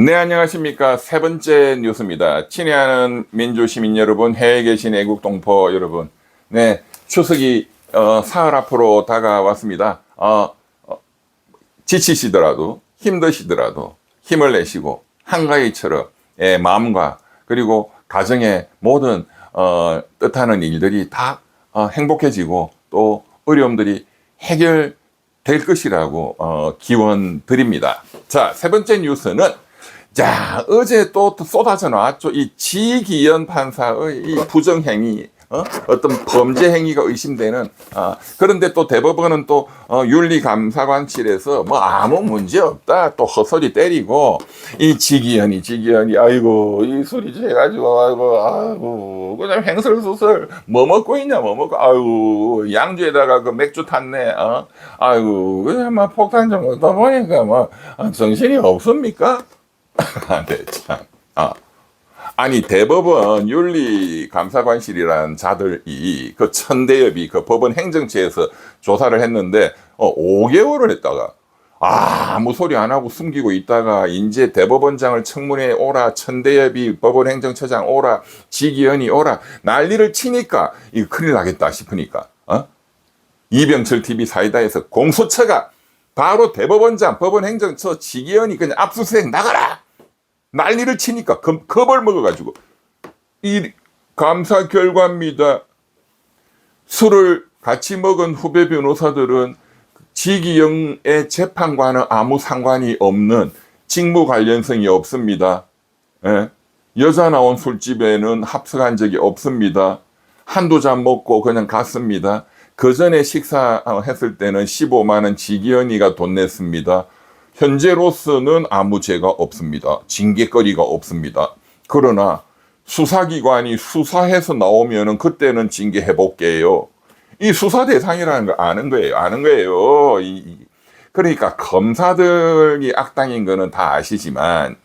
네, 안녕하십니까. 세 번째 뉴스입니다. 친애하는 민주시민 여러분, 해외에 계신 애국 동포 여러분. 네, 추석이, 어, 사흘 앞으로 다가왔습니다. 어, 어, 지치시더라도, 힘드시더라도, 힘을 내시고, 한가위처럼, 예, 마음과, 그리고 가정의 모든, 어, 뜻하는 일들이 다, 어, 행복해지고, 또 어려움들이 해결될 것이라고, 어, 기원 드립니다. 자, 세 번째 뉴스는, 자, 어제 또 쏟아져 나왔죠. 이 지기현 판사의 이 부정행위, 어? 어떤 범죄 행위가 의심되는, 아, 그런데 또 대법원은 또, 어, 윤리감사관실에서 뭐 아무 문제 없다. 또 헛소리 때리고, 이 지기현이, 지기현이, 아이고, 이 소리 해가지고, 아이고, 아이고, 그냥 횡설수설, 뭐 먹고 있냐, 뭐 먹고, 아이고, 양주에다가 그 맥주 탔네, 어? 아이고, 그냥 막 폭탄 좀 얻다 보니까 뭐, 아, 정신이 없습니까? 아, 네, 참. 아. 아니, 대법원 윤리감사관실이라는 자들이 그 천대엽이 그 법원 행정처에서 조사를 했는데, 어, 5개월을 했다가, 아, 아무 소리 안 하고 숨기고 있다가, 이제 대법원장을 청문회 오라, 천대엽이 법원 행정처장 오라, 지기현이 오라, 난리를 치니까, 이거 큰일 나겠다 싶으니까, 어? 이병철 TV 사이다에서 공소처가 바로 대법원장, 법원 행정처 지기현이 그냥 압수수색 나가라! 난리를 치니까 겁, 겁을 먹어가지고 이 감사 결과입니다. 술을 같이 먹은 후배 변호사들은 지기영의 재판과는 아무 상관이 없는 직무 관련성이 없습니다. 예? 여자 나온 술집에는 합석한 적이 없습니다. 한두 잔 먹고 그냥 갔습니다. 그 전에 식사했을 때는 15만 원 지기현이가 돈 냈습니다. 현재로서는 아무 죄가 없습니다. 징계거리가 없습니다. 그러나 수사기관이 수사해서 나오면은 그때는 징계해 볼게요. 이 수사 대상이라는 거 아는 거예요. 아는 거예요. 이- 이- 그러니까 검사들이 악당인 거는 다 아시지만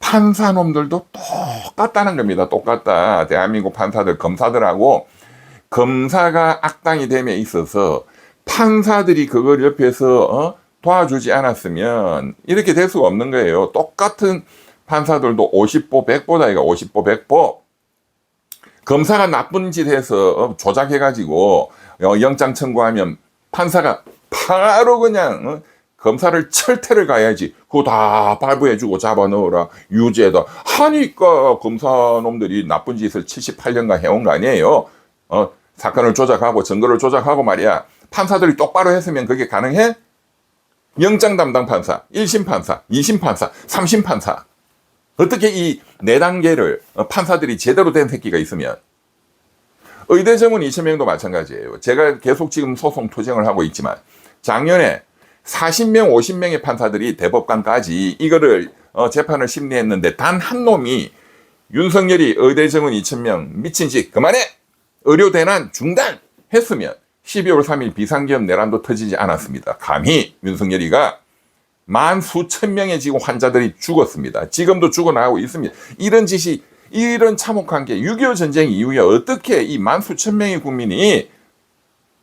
판사놈들도 똑같다는 겁니다. 똑같다. 대한민국 판사들, 검사들하고 검사가 악당이 됨에 있어서 판사들이 그걸 옆에서 어? 도와주지 않았으면 이렇게 될 수가 없는 거예요. 똑같은 판사들도 50보 100보다 이가 50보 100보. 검사가 나쁜 짓 해서 어, 조작해 가지고 어, 영장 청구하면 판사가 바로 그냥 어, 검사를 철퇴를 가야지. 그거 다 발부해 주고 잡아 넣어라. 유죄다. 하니까 검사놈들이 나쁜 짓을 78년간 해온 거 아니에요? 어, 사건을 조작하고 증거를 조작하고 말이야. 판사들이 똑바로 했으면 그게 가능해? 영장 담당 판사, 1심 판사, 2심 판사, 3심 판사. 어떻게 이 네 단계를 어, 판사들이 제대로 된 새끼가 있으면 의대 정원 이천명도 마찬가지예요. 제가 계속 지금 소송 투쟁을 하고 있지만 작년에 40명, 50명의 판사들이 대법관까지 이거를 어, 재판을 심리했는데 단 한 놈이 윤석열이 의대 정원 2천명 미친 짓 그만해 의료 대난 중단 했으면 12월 3일 비상기업 내란도 터지지 않았습니다. 감히 윤석열이가 만 수천 명의 지금 환자들이 죽었습니다. 지금도 죽어나가고 있습니다. 이런 짓이 이런 참혹한 게 6.25 전쟁 이후에 어떻게 이 만 수천 명의 국민이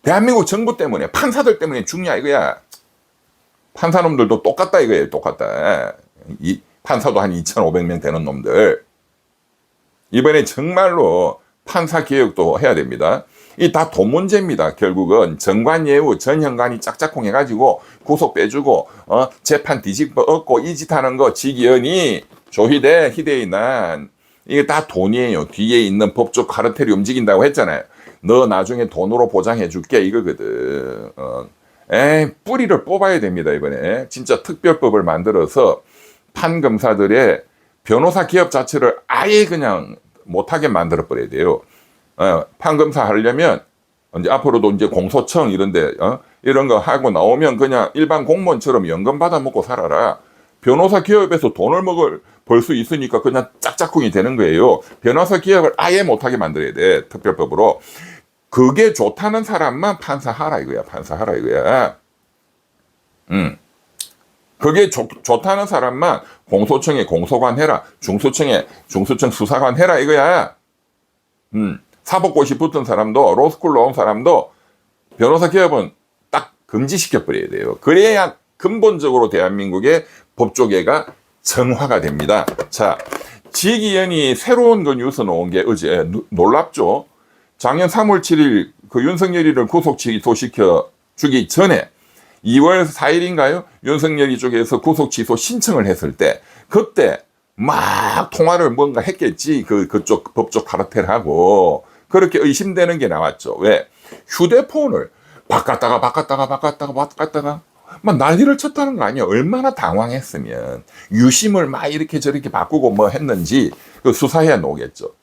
대한민국 정부 때문에 판사들 때문에 죽냐 이거야. 판사놈들도 똑같다 이거예요. 똑같다. 이 판사도 한 2,500명 되는 놈들. 이번에 정말로 판사 개혁도 해야 됩니다. 이 다 돈 문제입니다. 결국은 정관 예우 전현관이 짝짝꿍 해가지고 구속 빼주고 어 재판 뒤집어 엎고 이 짓 하는 거 지기현이 조희대 희대의 난 이게 다 돈이에요. 뒤에 있는 법적 카르텔이 움직인다고 했잖아요. 너 나중에 돈으로 보장해 줄게 이거거든. 어. 에 뿌리를 뽑아야 됩니다 이번에 진짜 특별법을 만들어서 판검사들의 변호사 기업 자체를 아예 그냥 못하게 만들어 버려야 돼요. 어, 판검사 하려면 이제 앞으로도 이제 공소청 이런데 어? 이런 거 하고 나오면 그냥 일반 공무원처럼 연금 받아 먹고 살아라. 변호사 기업에서 돈을 먹을 벌 수 있으니까 그냥 짝짝꿍이 되는 거예요. 변호사 기업을 아예 못하게 만들어야 돼 특별법으로. 그게 좋다는 사람만 판사하라 이거야. 판사하라 이거야. 음. 그게 좋, 좋다는 사람만 공소청에 공소관 해라. 중소청에 중소청 수사관 해라 이거야. 음. 사법고시 붙은 사람도 로스쿨 나온 사람도 변호사 기업은 딱 금지시켜 버려야 돼요. 그래야 근본적으로 대한민국의 법조계가 정화가 됩니다. 자, 지기현이 새로운 그 뉴스 나온 게 어제 누- 놀랍죠? 작년 3월 7일 그 윤석열이를 구속 취소시켜 주기 전에 2월 4일인가요? 윤석열 이 쪽에서 구속 취소 신청을 했을 때 그때 막 통화를 뭔가 했겠지. 그 그쪽 법적 카르텔하고 그렇게 의심되는 게 나왔죠. 왜? 휴대폰을 바꿨다가 바꿨다가 바꿨다가 바꿨다가 막 난리를 쳤다는 거 아니야. 얼마나 당황했으면 유심을 막 이렇게 저렇게 바꾸고 뭐 했는지 그 수사해야 나오겠죠.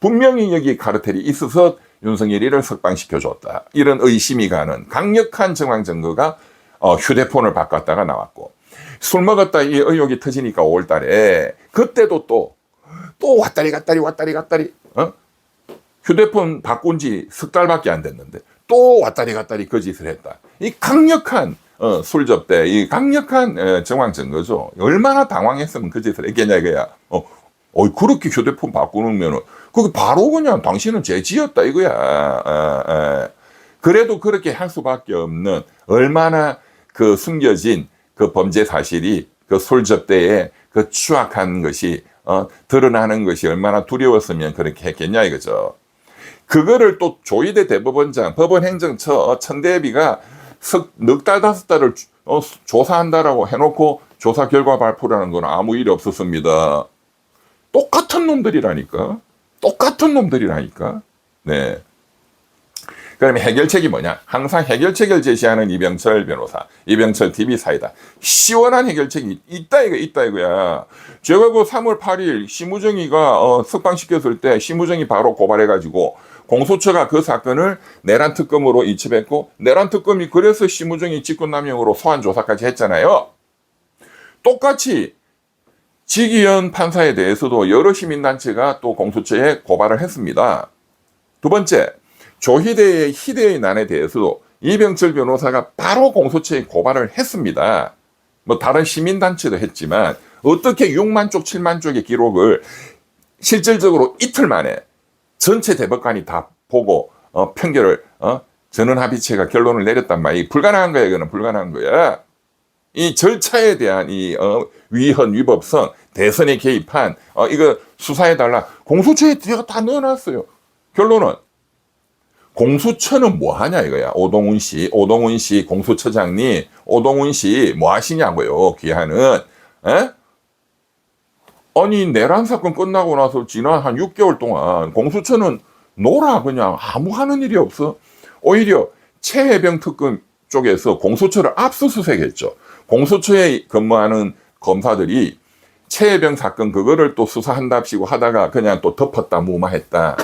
분명히 여기 카르텔이 있어서 윤석열이를 석방시켜 줬다. 이런 의심이 가는 강력한 정황 증거가 어, 휴대폰을 바꿨다가 나왔고 술 먹었다 이 의혹이 터지니까 5월 달에 그때도 또 또 왔다리 갔다리 왔다리 갔다리 어? 휴대폰 바꾼 지 석 달밖에 안 됐는데 또 왔다리 갔다리 거짓을 했다. 이 강력한 어, 술 접대, 이 강력한 어, 정황 증거죠. 얼마나 당황했으면 거짓을 했겠냐 이거야. 어, 어 그렇게 휴대폰 바꾸면은 그게 바로 그냥 당신은 죄지었다 이거야. 어, 어. 그래도 그렇게 할 수밖에 없는 얼마나 그 숨겨진 그 범죄 사실이 그술 접대에 그 추악한 것이 어, 드러나는 것이 얼마나 두려웠으면 그렇게 했겠냐 이거죠. 그거를 또 조희대 대법원장, 법원행정처 천대비가 넉 달, 다섯 달을 주- 어, 조사한다라고 해놓고 조사 결과 발표라는 건 아무 일이 없었습니다. 똑같은 놈들이라니까. 똑같은 놈들이라니까. 네. 그러면 해결책이 뭐냐? 항상 해결책을 제시하는 이병철 변호사, 이병철 TV 사이다. 시원한 해결책이 있다 이거 있다 이거야. 제가 그 3월 8일 심우정이가 어, 석방시켰을 때 심우정이 바로 고발해가지고 공소처가 그 사건을 내란 특검으로 이첩했고 내란 특검이 그래서 심우정이 직권남용으로 소환 조사까지 했잖아요. 똑같이 지기현 판사에 대해서도 여러 시민단체가 또 공소처에 고발을 했습니다. 두 번째, 조희대의 희대의 난에 대해서도 이병철 변호사가 바로 공소처에 고발을 했습니다. 뭐 다른 시민단체도 했지만 어떻게 6만 쪽, 7만 쪽의 기록을 실질적으로 이틀 만에 전체 대법관이 다 보고 어, 판결을 어, 전원 합의체가 결론을 내렸단 말이 불가능한 거야. 이거는 불가능한 거야. 이 절차에 대한 이 어, 위헌 위법성 대선에 개입한 어, 이거 수사해 달라 공소처에 제가 다 넣어놨어요. 결론은 공소처는 뭐 하냐 이거야. 오동훈 씨, 오동훈 씨 공소처장님, 오동훈 씨 뭐 하시냐고요. 귀하는 에? 아니 내란 사건 끝나고 나서 지난 한 6개월 동안 공수처는 놀아 그냥 아무 하는 일이 없어. 오히려 최해병 특검 쪽에서 공수처를 압수수색했죠. 공수처에 근무하는 검사들이 최해병 사건 그거를 또 수사한답시고 하다가 그냥 또 덮었다 무마했다.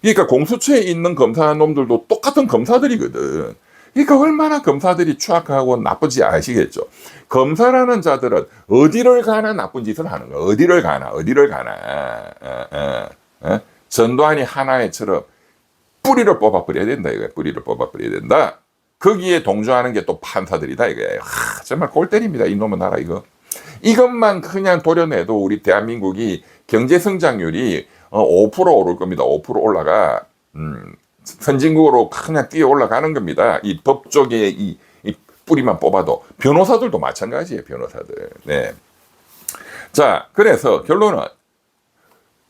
그러니까 공수처에 있는 검사 놈들도 똑같은 검사들이거든. 그러니까 얼마나 검사들이 추악하고 나쁘지 아시겠죠. 검사라는 자들은 어디를 가나 나쁜 짓을 하는 거야. 어디를 가나, 어디를 가나. 어, 어, 어? 전두환이 하나의처럼 뿌리를 뽑아버려야 된다. 이거야. 뿌리를 뽑아버려야 된다. 거기에 동조하는 게 또 판사들이다. 이거예요. 하, 정말 골 때립니다. 이놈의 나라 이거. 이것만 그냥 도려내도 우리 대한민국이 경제 성장률이 어, 5% 오를 겁니다. 5% 올라가. 음, 선진국으로 그냥 뛰어 올라가는 겁니다. 이법 쪽에 이, 이 뿌리만 뽑아도 변호사들도 마찬가지예요. 변호사들. 네. 자, 그래서 결론은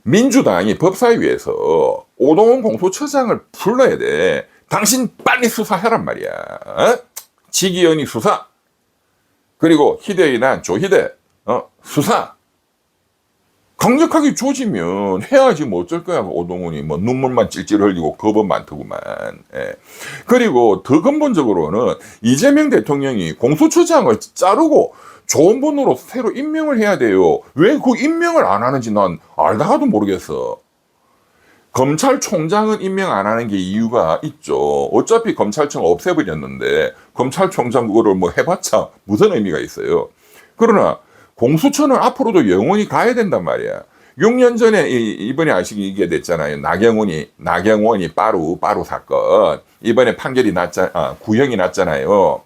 민주당이 법사위에서 오동훈 공소처장을 불러야 돼. 당신 빨리 수사해란 말이야. 어? 지기현이 수사. 그리고 희대이난 조희대 어? 수사. 강력하게 조지면 해야지 뭐 어쩔 거야 오동훈이. 뭐 눈물만 찔찔 흘리고 겁은 많더구만. 예. 그리고 더 근본적으로는 이재명 대통령이 공소처장을 자르고 좋은 분으로 새로 임명을 해야 돼요. 왜 그 임명을 안 하는지 난 알다가도 모르겠어. 검찰총장은 임명 안 하는 게 이유가 있죠. 어차피 검찰청 없애버렸는데 검찰총장 그거를 뭐 해봤자 무슨 의미가 있어요? 그러나 공수처는 앞으로도 영원히 가야 된단 말이야. 6년 전에 이, 이번에 아시게 됐잖아요. 나경원이 나경원이 빠루 빠루 사건 이번에 판결이 났자 아, 구형이 났잖아요.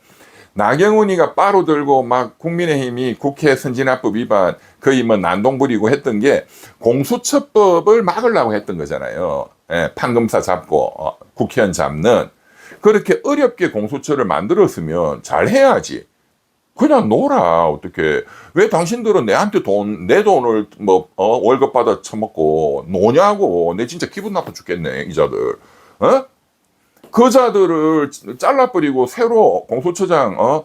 나경원이가 빠루 들고 막 국민의힘이 국회 선진화법 위반 거의 뭐 난동 부리고 했던 게 공수처법을 막으려고 했던 거잖아요. 예, 판검사 잡고 어, 국회의원 잡는 그렇게 어렵게 공수처를 만들었으면 잘 해야지. 그냥 놀아 어떻게 왜 당신들은 내한테 돈 내 돈을 뭐 어, 월급 받아 처먹고 노냐고 내 진짜 기분 나빠 죽겠네 이자들 어? 그 자들을 잘라버리고 새로 공수처장 어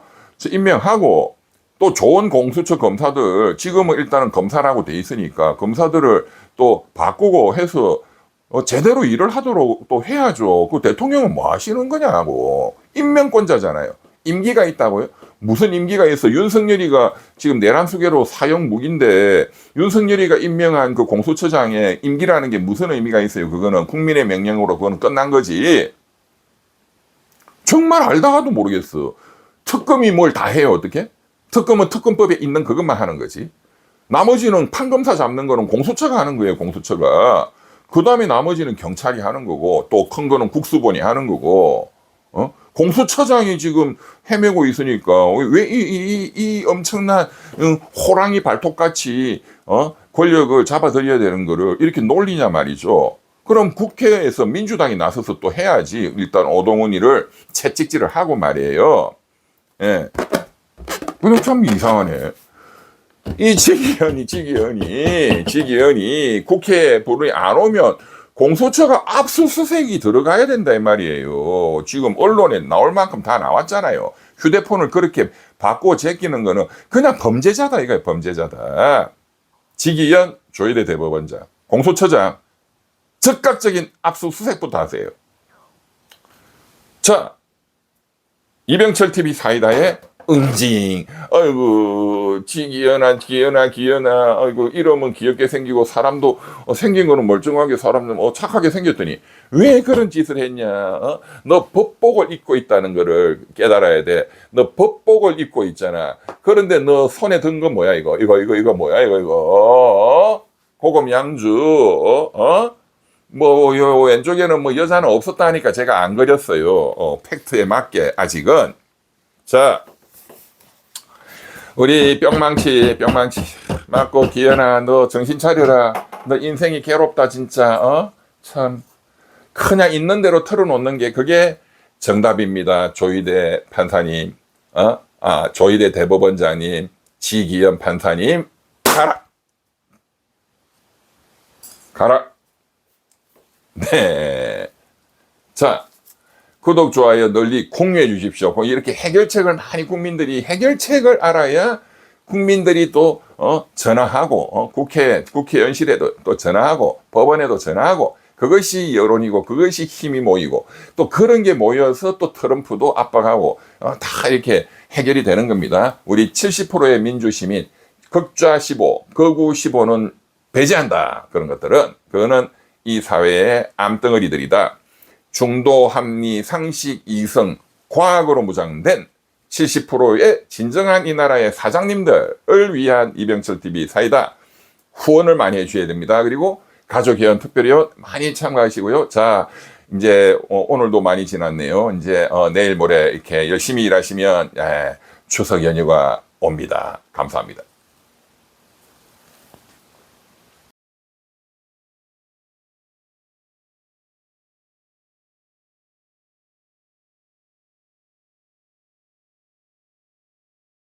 임명하고 또 좋은 공수처 검사들 지금은 일단은 검사라고 돼 있으니까 검사들을 또 바꾸고 해서 어, 제대로 일을 하도록 또 해야죠. 그 대통령은 뭐 하시는 거냐고 임명권자잖아요. 임기가 있다고요? 무슨 임기가 있어? 윤석열이가 지금 내란수계로 사형 무기인데 윤석열이가 임명한 그 공수처장의 임기라는 게 무슨 의미가 있어요? 그거는 국민의 명령으로 그거는 끝난 거지. 정말 알다가도 모르겠어. 특검이 뭘 다 해요, 어떻게? 특검은 특검법에 있는 그것만 하는 거지. 나머지는 판검사 잡는 거는 공수처가 하는 거예요, 공수처가. 그 다음에 나머지는 경찰이 하는 거고, 또 큰 거는 국수본이 하는 거고, 어? 공수처장이 지금 헤매고 있으니까, 왜 이, 이, 이, 이 엄청난, 응, 호랑이 발톱같이, 어? 권력을 잡아들여야 되는 거를 이렇게 놀리냐 말이죠. 그럼 국회에서 민주당이 나서서 또 해야지. 일단 오동훈이를 채찍질을 하고 말이에요. 예. 근데 참 이상하네. 이 지기현이, 지기현이, 지기현이 국회에 불이 안 오면 공소처가 압수수색이 들어가야 된다 이 말이에요. 지금 언론에 나올 만큼 다 나왔잖아요. 휴대폰을 그렇게 바꿔 제끼는 거는 그냥 범죄자다 이거예요. 범죄자다. 지기현 조희대 대법원장, 공소처장 즉각적인 압수수색부터 하세요. 자, 이병철 TV 사이다의 응징. 아이고, 지기현아, 기현아, 기현아. 아이고, 이러면 귀엽게 생기고, 사람도 어, 생긴 거는 멀쩡하게 사람은 어, 착하게 생겼더니, 왜 그런 짓을 했냐? 어? 너 법복을 입고 있다는 거를 깨달아야 돼. 너 법복을 입고 있잖아. 그런데 너 손에 든건 뭐야, 이거? 이거, 이거, 이거 뭐야, 이거, 이거? 어? 고급 양주, 어? 어? 뭐, 요 왼쪽에는 뭐 여자는 없었다 하니까 제가 안 그렸어요. 어, 팩트에 맞게, 아직은. 자, 우리 뿅망치, 뿅망치. 맞고, 기현아, 너 정신 차려라. 너 인생이 괴롭다, 진짜, 어? 참. 그냥 있는 대로 털어놓는 게 그게 정답입니다. 조희대 판사님, 어? 아, 조희대 대법원장님, 지기현 판사님, 가라! 가라! 네. 자, 구독, 좋아요 널리 공유해 주십시오. 뭐 이렇게 해결책을 많이 국민들이 해결책을 알아야 국민들이 또 어, 전화하고 어, 국회 국회 연실에도 또 전화하고 법원에도 전화하고 그것이 여론이고 그것이 힘이 모이고 또 그런 게 모여서 또 트럼프도 압박하고 어, 다 이렇게 해결이 되는 겁니다. 우리 70%의 민주 시민 극좌 15, 극우 15는 배제한다. 그런 것들은 그거는 이 사회의 암덩어리들이다. 중도 합리 상식 이성 과학으로 무장된 70%의 진정한 이 나라의 사장님들을 위한 이병철 TV 사이다. 후원을 많이 해주셔야 됩니다. 그리고 가족회원 특별회원 많이 참가하시고요. 자, 이제 어, 오늘도 많이 지났네요. 이제 어, 내일 모레 이렇게 열심히 일하시면 예, 추석 연휴가 옵니다. 감사합니다.